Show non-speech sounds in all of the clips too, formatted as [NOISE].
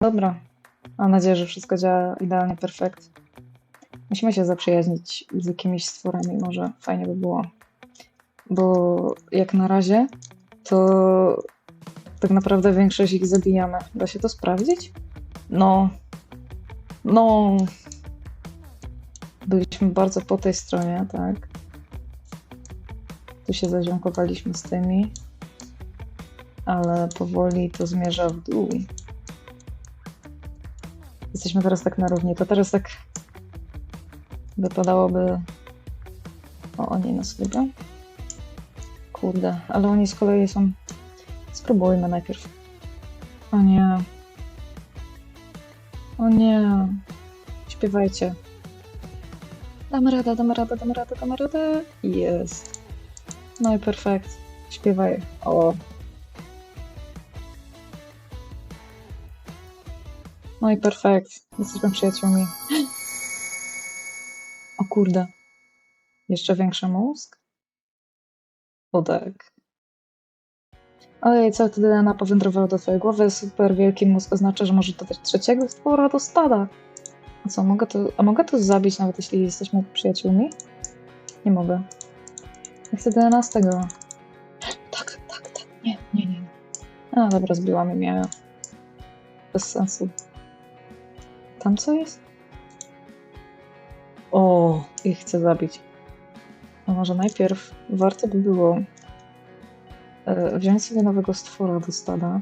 Dobra. Mam nadzieję, że wszystko działa idealnie, perfekt. Musimy się zaprzyjaźnić z jakimiś stworami, może fajnie by było. Bo jak na razie, to tak naprawdę większość ich zabijamy. Da się to sprawdzić? No. No. Byliśmy bardzo po tej stronie, tak. Tu się zaziomkowaliśmy z tymi. Ale powoli to zmierza w dół. Jesteśmy teraz tak na równi. To teraz tak wypadałoby. O, oni nas lubią. Kurde, ale oni z kolei są. Spróbujmy najpierw. O nie. O nie. Śpiewajcie. Damy radę, damy radę, damy radę, damy radę. Jest. No i perfekt. Śpiewaj. O. No i perfekt. Jesteśmy przyjaciółmi. O kurde. Jeszcze większy mózg? Tak. Ojej, co wtedy DNA powędrowało do twojej głowy? Super wielki mózg oznacza, że może dodać trzeciego stwora do stada. A co, mogę to, a mogę to zabić nawet jeśli jesteśmy przyjaciółmi? Nie mogę. Ja chcę DNA z tego. Tak, tak, tak. Nie, nie, nie. A, dobra, zbiłam imię. Bez sensu. Tam co jest? O, ich chcę zabić. A może najpierw warto by było e, wziąć sobie nowego stwora do stada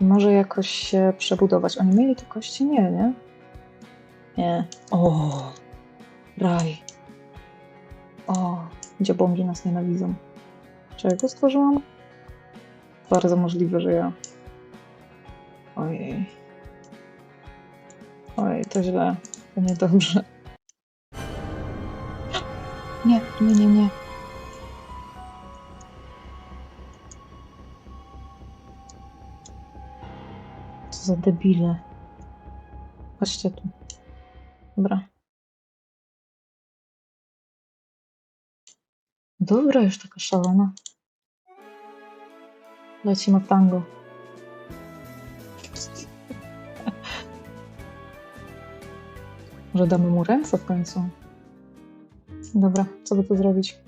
i może jakoś się przebudować. Oni mieli te kości? Nie, nie? Nie. O, raj. O, dziobągi nas nienawidzą. Czy ja go stworzyłam? Bardzo możliwe, że ja. Ojej. Oj, to źle. To niedobrze. Nie, nie, nie, nie. Co za debile. Chodźcie tu. Dobra. Dobra, już taka szalona. Lecimy tango. Może damy mu ręce w końcu? Dobra, co by tu zrobić?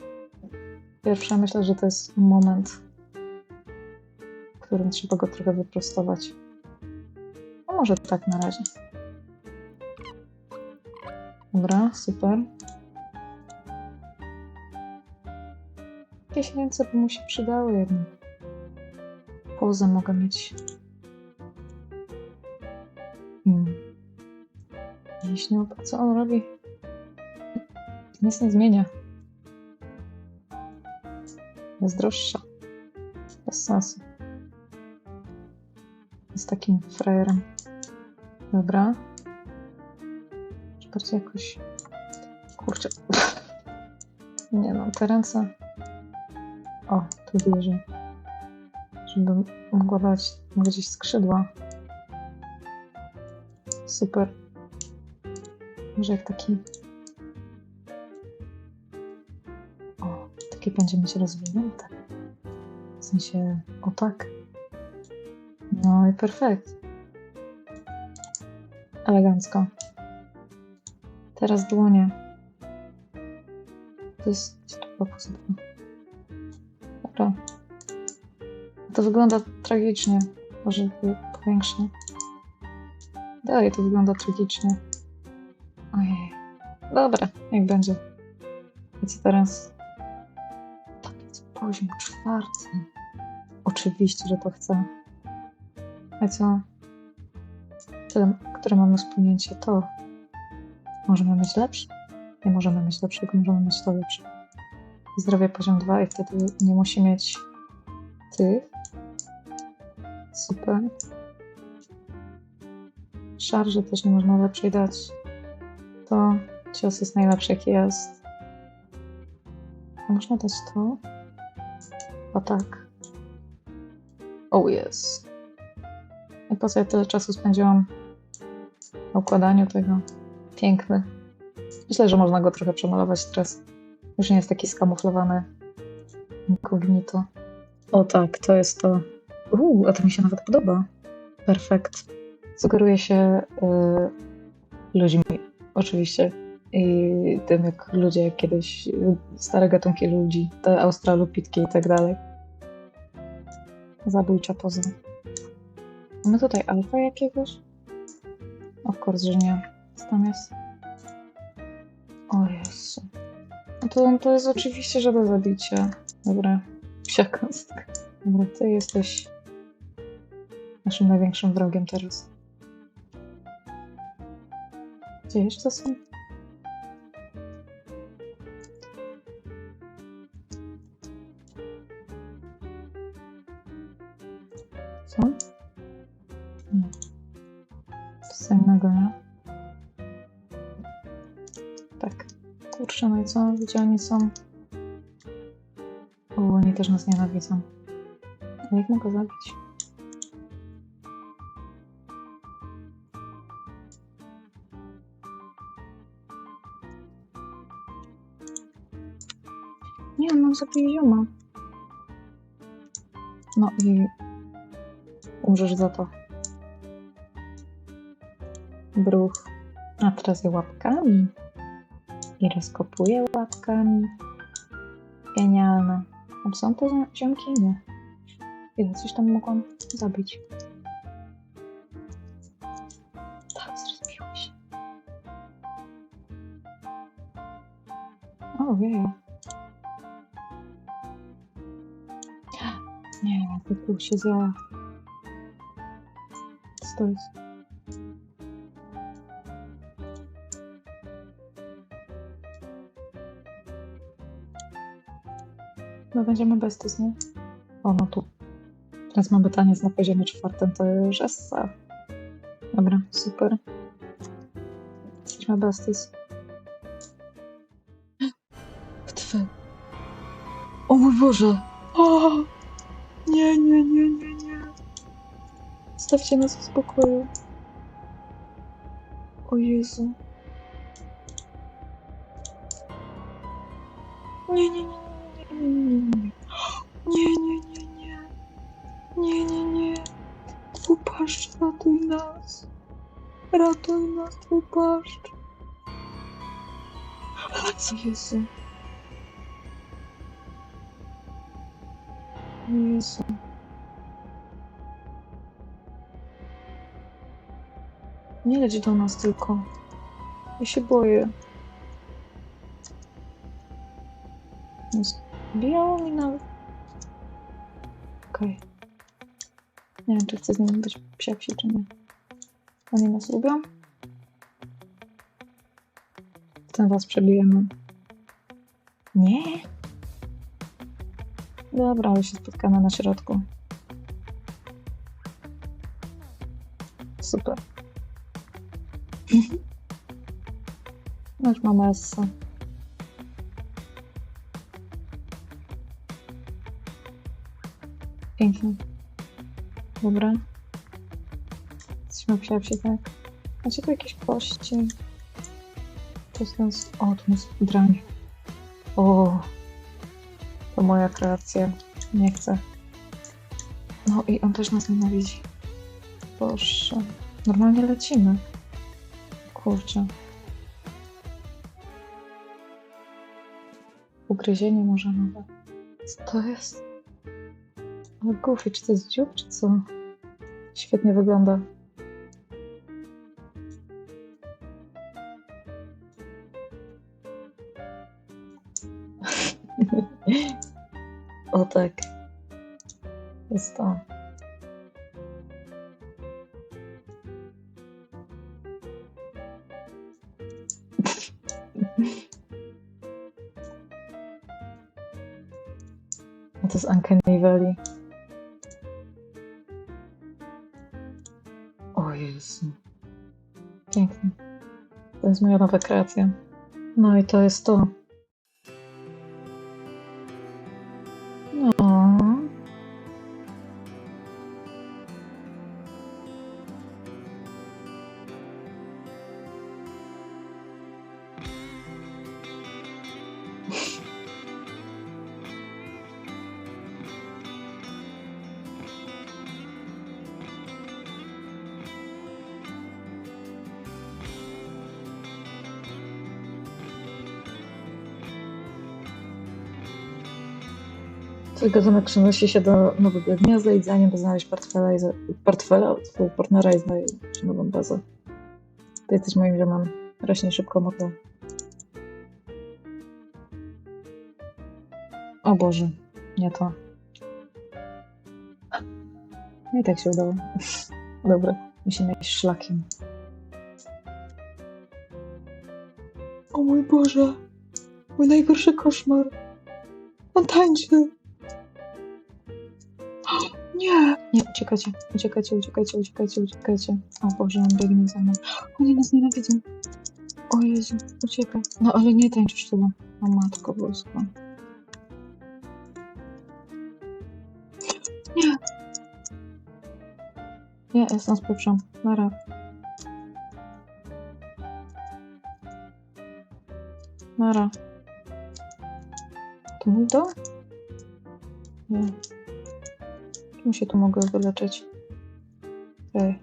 Pierwsze, myślę, że to jest moment, w którym trzeba go trochę wyprostować. A może tak na razie. Dobra, super. Jakieś ręce by mu się przydały. Pozę mogę mieć. Wiśniów, a co on robi? Nic nie zmienia. Jest droższa. Bez sensu. Jest takim frajerem. Dobra. Bardziej jakoś... Kurczę. [LAUGHS] Nie no, te ręce... O, tu bierze. Żeby mogła dać gdzieś skrzydła. Super. Może jak taki O, takie będzie mieć rozwinięte. W sensie, o tak. No i perfekt. Elegancko. Teraz dłonie. To jest chyba pozytywne. Dobra. To wygląda tragicznie. Może by powiększę. Dalej to wygląda tragicznie. Dobra, niech będzie. I co teraz? Tak, jest poziom czwarty. Oczywiście, że to chcę. A co? Tyle, które mamy wspomnięcie, to możemy mieć lepsze? Nie możemy mieć lepszego, możemy mieć to lepsze. Zdrowie poziom 2 i wtedy nie musi mieć tych. Super. Szarży też nie można lepszej dać. To cios jest najlepszy jaki jest. Można dać to? O tak. Oh yes. I po co ja tyle czasu spędziłam na układaniu tego? Piękny. Myślę, że można go trochę przemalować teraz. Już nie jest taki skamuflowany. Incognito. O tak, to jest to. Uuu, a to mi się nawet podoba. Perfekt. sugeruje się y, ludźmi, oczywiście. I tym, jak ludzie kiedyś, stare gatunki ludzi, te australopitki i tak dalej. Zabójcza poza. Mamy tutaj alfa jakiegoś? Of course, że nie. Co tam jest? O Jezu. No to, to jest oczywiście, że do zabicia. Dobra. Psia kostka. Dobra, ty jesteś naszym największym wrogiem teraz. Gdzie jeszcze są? Gdzie oni są? O, oni też nas nienawidzą. Ale jak mogę zabić? Nie, mam zabije zioma. No i umrzesz za to. Bruch. A teraz je łapkami. I rozkopuje łapkami. Genialne. A są za- ziomki? Nie. Ja coś tam mogłam zabić. Tak, zrespiło się. O, wieje. Nie, wypluł się za... Co to jest? No będziemy besties, nie? O, no tu. Teraz mamy taniec na poziomie czwartym, to już essa. Dobra, super. Jesteśmy besties. [GASPS] Twy. O mój Boże! O! Nie, nie, nie, nie, nie. Zostawcie nas w spokoju. O Jezu. Nie, nie, Ratuj nas, dwupaszcz. O Jezu. Jezu. Nie leć do nas tylko. Ja się boję. Zbijało mi nawet. Okej. Nie wiem, czy chcę z nimi być psia psi, czy nie. Oni nas lubią? Ten was przebijemy. Nie? Dobra, ale się spotkamy na środku. Super. No już mamy Essa. Pięknie. Dobra. Jesteśmy psiapsi, tak? Macie tu jakieś kości? To jest ten... s- O, tu jest drań. O, to moja kreacja. Nie chcę. No i on też nas nienawidzi. Boże. Normalnie lecimy. Kurczę. Ugryzienie może nowe. Co to jest? Ale Goofy, czy to jest dziób, czy co? Świetnie wygląda. Tak. Jest to. A to Uncanny Valley. O Jezu. Pięknie. To jest moja nowa kreacja. No i to jest to. Twój gatunek przenosi się do nowego gniazda i zanim znaleźć portfela, i za... portfela twojego partnera i znaleźć nową bazę. Ty jesteś moim ziomem. Rośnie szybko mordo. O Boże, nie to. No i tak się udało. [LAUGHS] Dobra, musimy iść szlakiem. O mój Boże! Mój najgorszy koszmar! On tańczy! Nie! Nie, uciekajcie, uciekajcie, uciekajcie, uciekajcie, uciekajcie. O Boże, on biegnie za mną. Oni nas nienawidzą. O Jezu, uciekaj. No ale nie tańczysz tyle. O Matko Boska. Nie! Nie, jestem z pieprzem. Nara. Nara. To mój dom? Nie. Czym się tu mogę wyleczyć? Ej.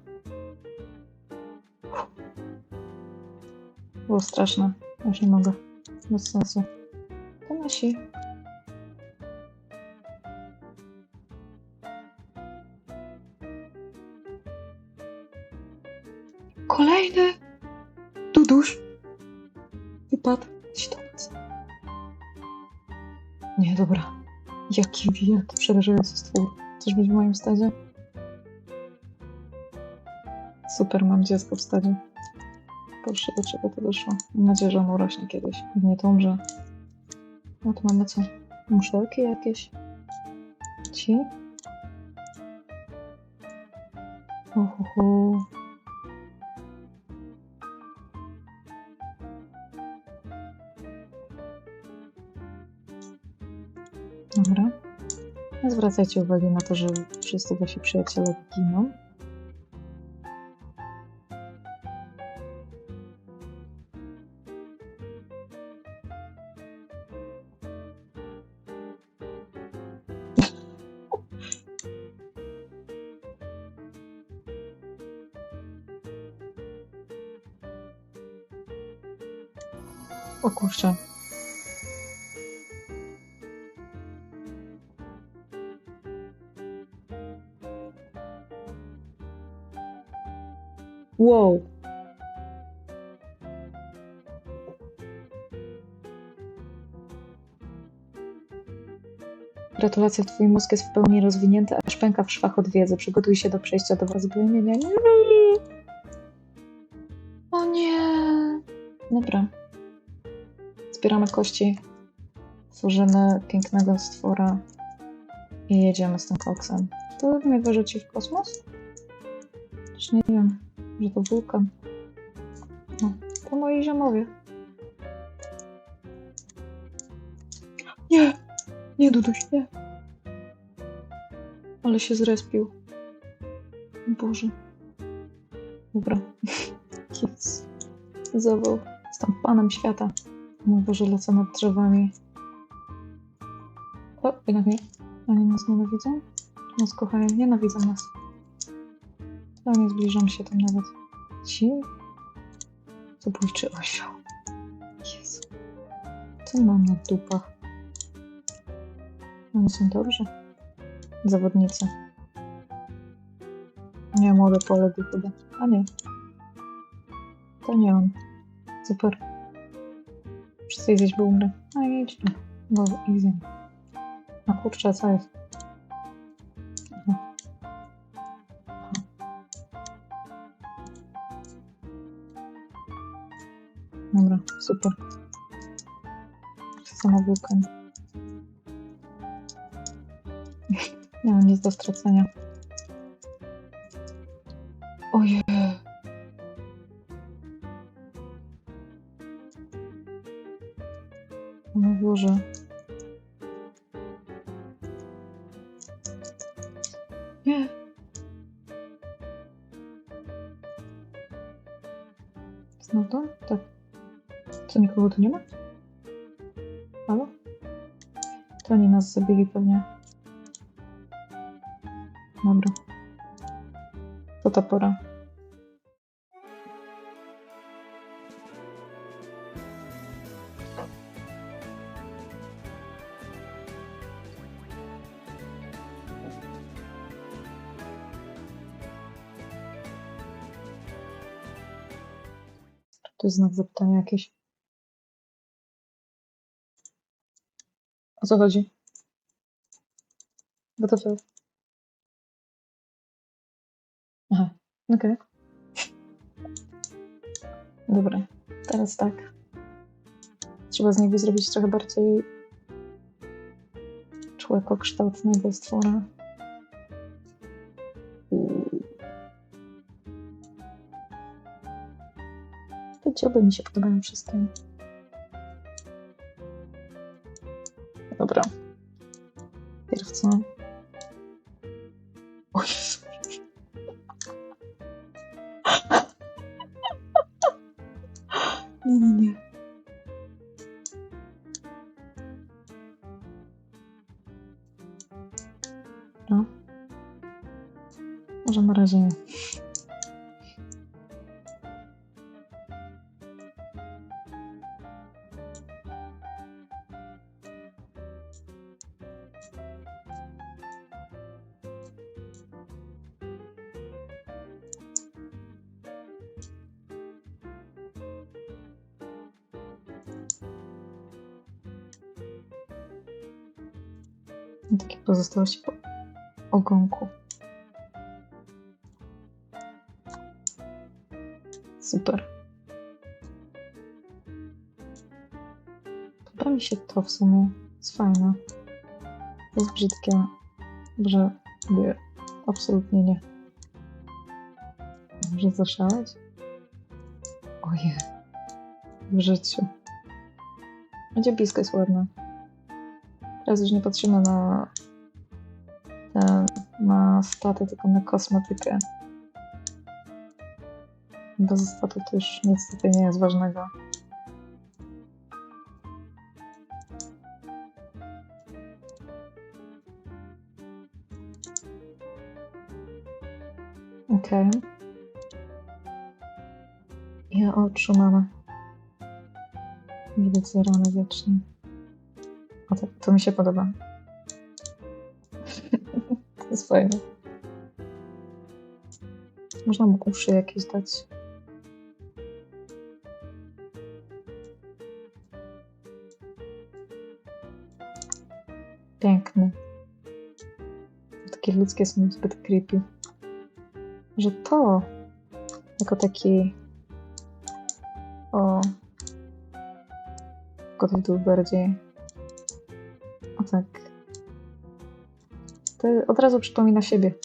Było straszne. Już nie mogę. Bez sensu. To nasi. Kolejny! Duduś! Wypadł. Nas. Nie, dobra. Jaki wielki, przerażający stwór. Chcesz być w moim stadzie? Super, mam dziecko w stadzie. Proszę, do czego to doszło? Mam nadzieję, że on urośnie kiedyś. Nie to umrze. No to mamy co? Muszelki jakieś? Ci? Uhuhu. Zwracajcie uwagi na to, że wszyscy wasi przyjaciele giną. O kurczę. Wow. Gratulacje, twój mózg jest w pełni rozwinięty, aż pęka w szwach od wiedzy. Przygotuj się do przejścia do rozbrojenia. Nie. O nie. Dobra. Zbieramy kości. Tworzymy pięknego stwora. I jedziemy z tym koksem. To mnie wyrzuci w kosmos? Już nie wiem, że to wulkan. No, to moi ziomowie. Nie! Nie, Duduś, nie. Ale się zrespił. Boże. Dobra. [LAUGHS] Yes. Zawał. Jestem panem świata. Mój Boże, lecę nad drzewami. O, jednak nie. Oni nas nienawidzą? Nas kochają. Nienawidzą nas. Ja nie zbliżam się tam nawet. Ci? Zabójczy osioł. Jezu. Co mam na dupach? Oni są dobrzy. Zawodnicy. Nie, młode poległ chyba. A nie. To nie on. Super. Wszyscy gdzieś by umrę. A idź tu. Bo easy. A kurczę, co jest? Super. Sama wulkan. [LAUGHS] Nie mam nic do stracenia. nas zabili pewnie. Dobra. To ta pora. Tu jest znak zapytania jakieś. O co chodzi? WTF? Aha, okej. Dobra, teraz tak. Trzeba z niego zrobić trochę bardziej człekokształtnego stwora. Te dzioby mi się podobają wszystkie. Dobra. Pierw co? Pozostałości po ogonku. Super. Podoba mi się to w sumie. Jest fajne. Jest brzydkie, że nie, absolutnie nie. Może zaszaleć? Ojej. W życiu. Będzie blisko jest ładne. Teraz już nie patrzymy na staty, tylko na kosmetykę. Bez statu to już nic tutaj nie jest ważnego. Okej. Ja oczu mamy. Widać zjarane wiecznie. O, to, to mi się podoba. Jest fajne. Można mu uszy jakieś dać. Piękny. Takie ludzkie są zbyt creepy. Że to jako taki o gotów był bardziej o tak to od razu przypomina siebie. [LAUGHS]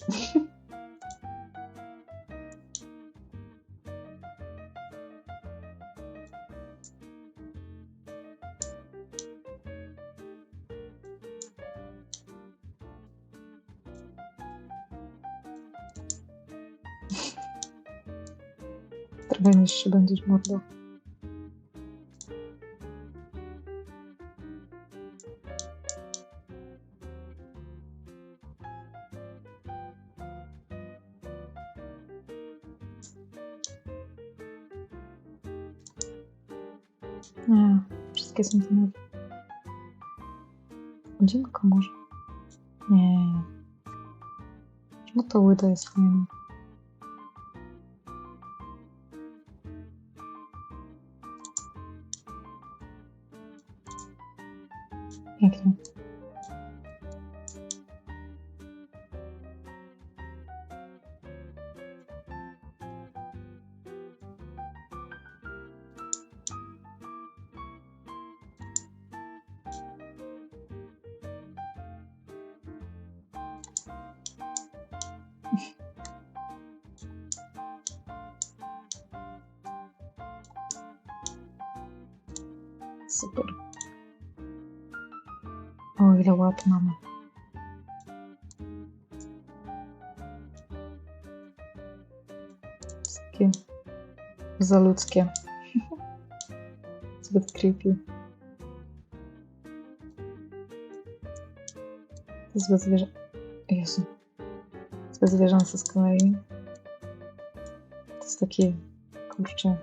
Trochę niższy będziesz mordo. Wszystkie są tam. Godzinko może? Nie. No to łyda Super. O, ile łap mamy. Takie za ludzkie. Zbyt creepy. Zbyt zwierzę... Jezu. Zbyt zwierzęce z kolei. To jest taki... Kurczę.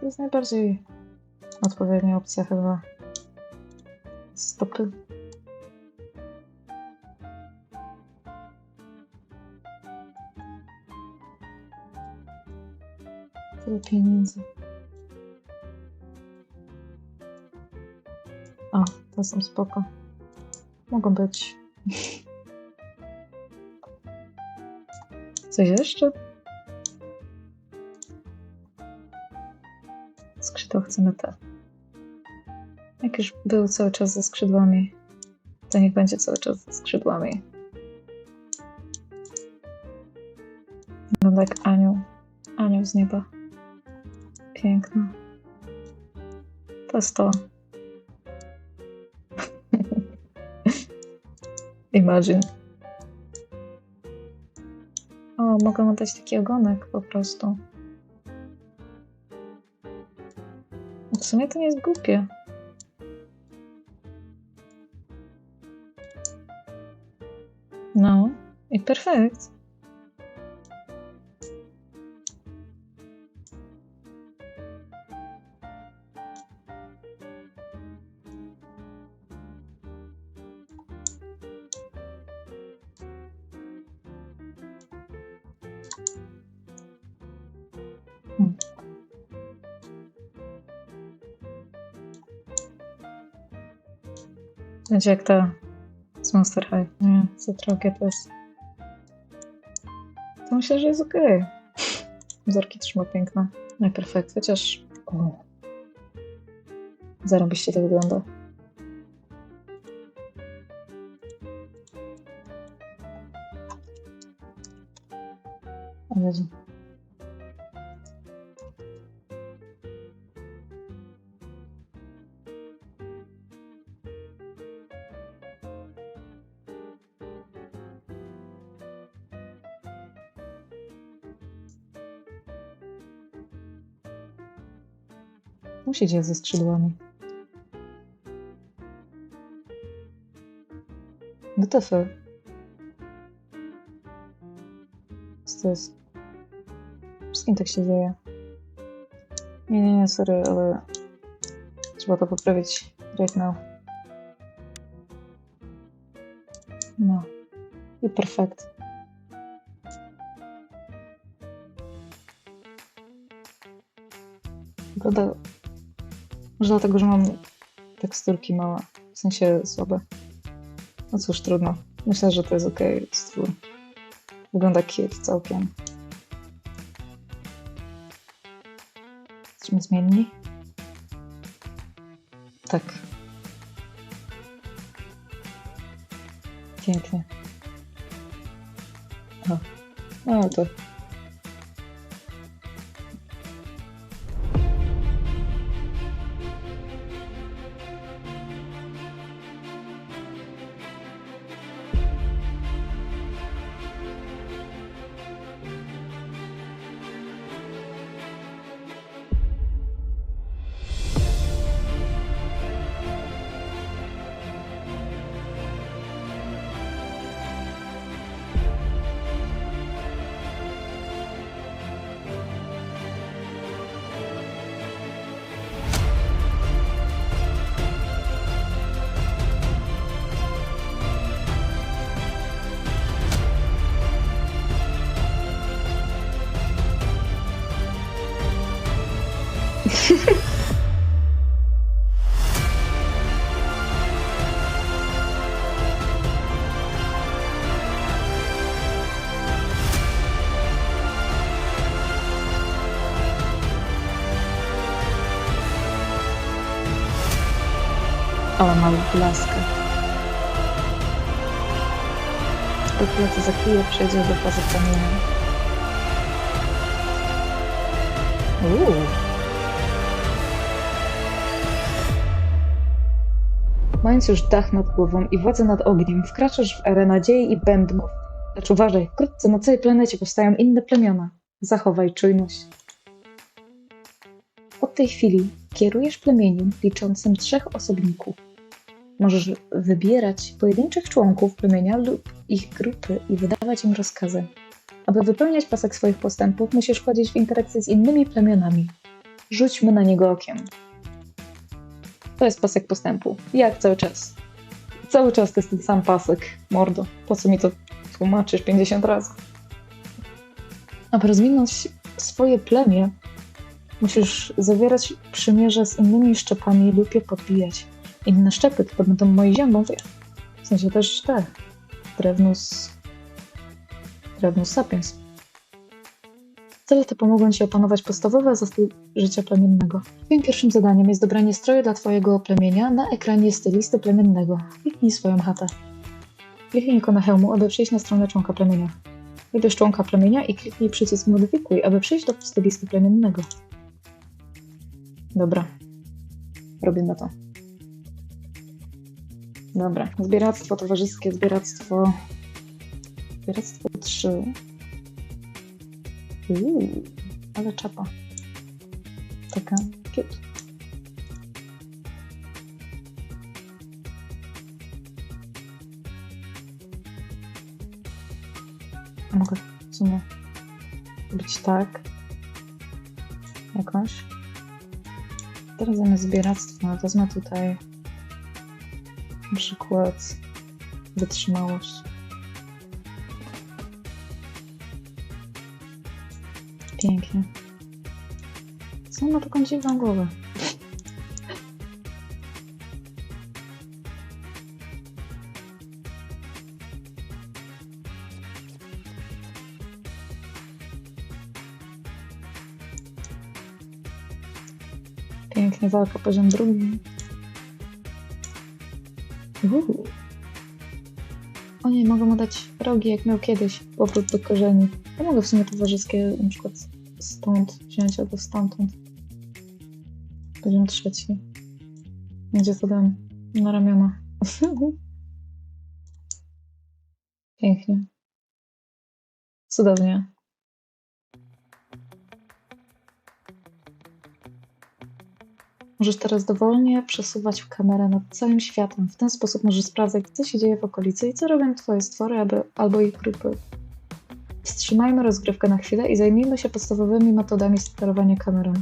To jest najbardziej odpowiednia opcja chyba. Stopy. Tyle pieniędzy. O, to są spoko. Mogą być. [LAUGHS] Coś jeszcze? Skrzydła chcemy te. Jak już był cały czas ze skrzydłami, to niech będzie cały czas ze skrzydłami. Wygląda jak anioł. Anioł z nieba. Piękna. To jest to. [LAUGHS] Imagine. O, mogę mu dać taki ogonek po prostu. W sumie to nie jest głupie. No, i perfekt. Będzie jak ta z Monster High. Nie, za drogie to jest. To myślę, że jest okej. Wzorki trzyma piękne. I perfekt, chociaż... O. Zarobiście to wygląda. Jezu. Dzieje ze skrzydłami? WTF? Co to jest? Wszystkim tak się dzieje. Nie, nie, nie, sorry, ale trzeba to poprawić right now. No. I perfekt. Wygląda może dlatego, że mam teksturki małe, w sensie słabe. No cóż, trudno. Myślę, że to jest ok. Stwór. Wygląda cute całkiem. Jesteśmy zmienni? Tak. Pięknie. O, no to Ale mały blaskę. Dopiero to za chwilę przejdzie do fazy kamienia. Uuu. Mając już dach nad głową i władzę nad ogniem, wkraczasz w erę nadziei i bębnów. Lecz uważaj, wkrótce na całej planecie powstają inne plemiona. Zachowaj czujność. Od tej chwili kierujesz plemieniem liczącym trzech osobników. Możesz wybierać pojedynczych członków plemienia lub ich grupy i wydawać im rozkazy. Aby wypełniać pasek swoich postępów, musisz wchodzić w interakcję z innymi plemionami. Rzućmy na niego okiem. To jest pasek postępu. Jak cały czas. Cały czas to jest ten sam pasek. Mordo, po co mi to tłumaczysz 50 razy? Aby rozwinąć swoje plemię, Musisz zawierać przymierze z innymi szczepami lub je podbijać. Inne szczepy to będą moi ziomowie. W sensie też te. Drewnus... Drewnus sapiens. Cele te pomogą Ci opanować podstawowe zasady życia plemiennego. Twoim pierwszym zadaniem jest dobranie stroju dla Twojego plemienia na ekranie stylisty plemiennego. Kliknij swoją chatę. Kliknij ikonę hełmu, aby przejść na stronę członka plemienia. Wybierz członka plemienia i kliknij przycisk modyfikuj, aby przejść do stylisty plemiennego. Dobra. Robimy to. Dobra. Zbieractwo towarzyskie, zbieractwo... Zbieractwo 3. Uuu, ale czapa. Taka cute. Mogę w sumie zrobić tak. Jakoś. Teraz zamiast zbieractwa wezmę tutaj na przykład wytrzymałość. Pięknie. Co ma taką dziwną głowę? Pięknie, walka poziom drugi. O nie, mogę mu dać rogi, jak miał kiedyś, powrót do korzeni. Ja mogę w sumie towarzyskie na przykład stąd wziąć albo stamtąd. Poziom trzeci. Gdzie to dam? Na ramiona. [LAUGHS] Pięknie. Cudownie. Możesz teraz dowolnie przesuwać kamerę nad całym światem. W ten sposób możesz sprawdzać, co się dzieje w okolicy i co robią Twoje stwory aby, albo ich grupy. Wstrzymajmy rozgrywkę na chwilę i zajmijmy się podstawowymi metodami sterowania kamerą.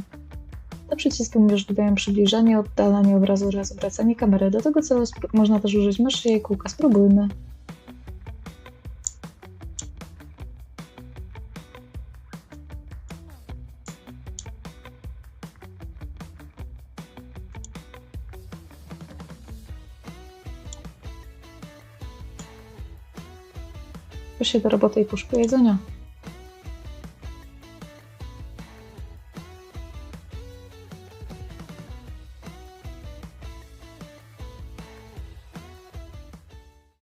Te przyciski umożliwiają przybliżanie, oddalanie obrazu oraz obracanie kamery. Do tego celu można też użyć myszy i kółka. Spróbujmy. Się do roboty i poszukuj jedzenia.